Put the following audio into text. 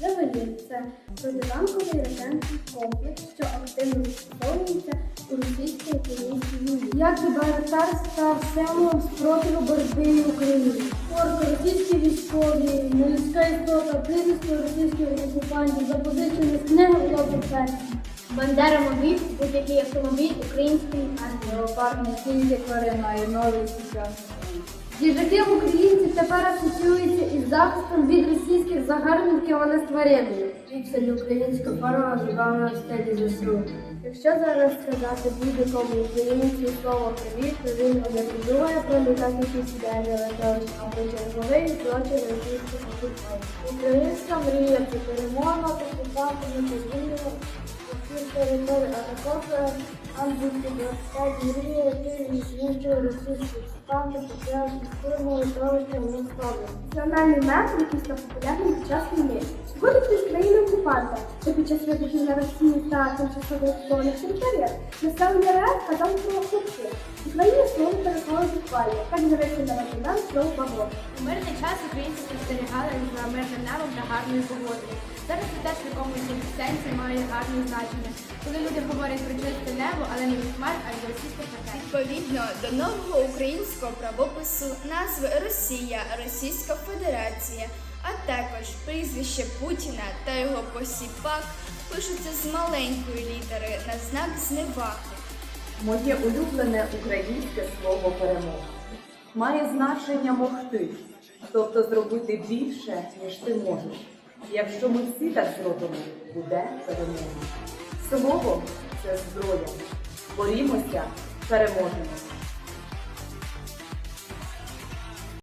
Джавелін це протитанковий ракетний комплекс, що активно застосовується у російській українській війні. Як і Байрактар став символом спротиву боротьби України. Орки, російські військові, нелюдська істота, прізвисько російських окупантів, запозичені книги було першим. Бандера мобіль, будь-який автомобіль української армії. Леопардний кінь тварина і новий сучасний. Їжаки українці тепер асоціюються із захистом від російських загарбників, а не з твариною. Піксель українська форма забавна в стилі ЗСУ. Якщо зараз сказати будь-якому українцю слово привіт, то він не подумає про літак, який сідає на летовищ, або черговий злочин російських окупантів. Українська мрія це перемога та звільнення усіх територій, а також антипростать мрія, який знищує російських окупантів, почав систему литовища в Москві. Національний мем, який став популярним під час війни. Сьогодні з країни окупанта, що під час вибухів на Росії та тимчасово окупованих територіях населення РФ казав слово буквально. Так на нам слово бабо. У мирний час українці спостерігали за мирним небом та гарною погодою. Зараз це теж в якомусь сенсі має гарне значення, коли люди говорять про чисте небо, але не від хмар, а від російських ракет. Відповідно до нового українського правопису назви Росія, Російська Федерація, а також прізвище Путіна та його посіпак пишуться з маленької літери на знак зневаги. Моє улюблене українське слово перемога має значення могти, тобто зробити більше, ніж ти можеш. Якщо ми всі так зробимо, буде перемога. Слово це зброя. Борімося, переможемо.